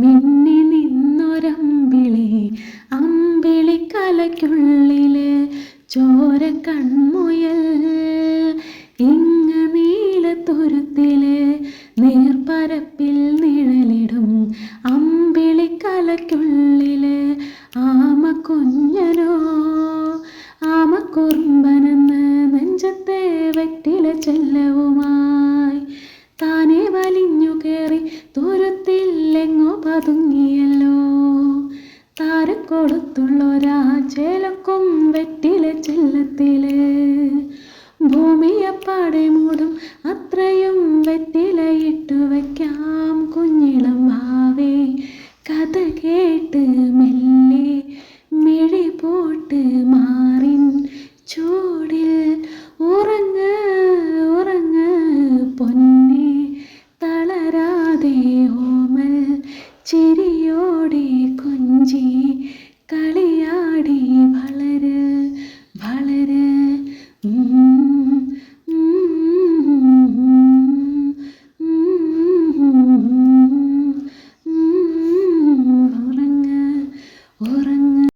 മിന്നി നിന്നൊരമ്പിളി അമ്പിളി കലയ്ക്കുള്ളിൽ ചോര കൺമുയൽ. ഇങ്ങ നീലത്തുരുത്തിൽ നീർപ്പരപ്പിൽ നിഴലിടും അമ്പിളി കലയ്ക്കുള്ളിൽ ആമ കുഞ്ഞനോ ആമ കുറുമ്പനെന്ന് നെഞ്ചത്തെ വെറ്റില ചെല്ലവുമാ. പതുങ്ങിയല്ലോ. താരക്കൊടുത്തുള്ളൊരാ ചേലക്കും വെട്ടിലെ ചെല്ലത്തിലെ. ഭൂമിയപ്പാടെ മൂടും അത്രയും വെറ്റിലയിട്ട് വയ്ക്കാം കുഞ്ഞിടം ഭാവേ കഥ കേട്ട് മെല്ലെ മിഴി പോട്ട് മാറിൻ ചൂടിൽ ഉറങ്ങ് ഉറങ്ങ് പൊന്നെ തളരാതെ ചിരിയോടെ കൊഞ്ചി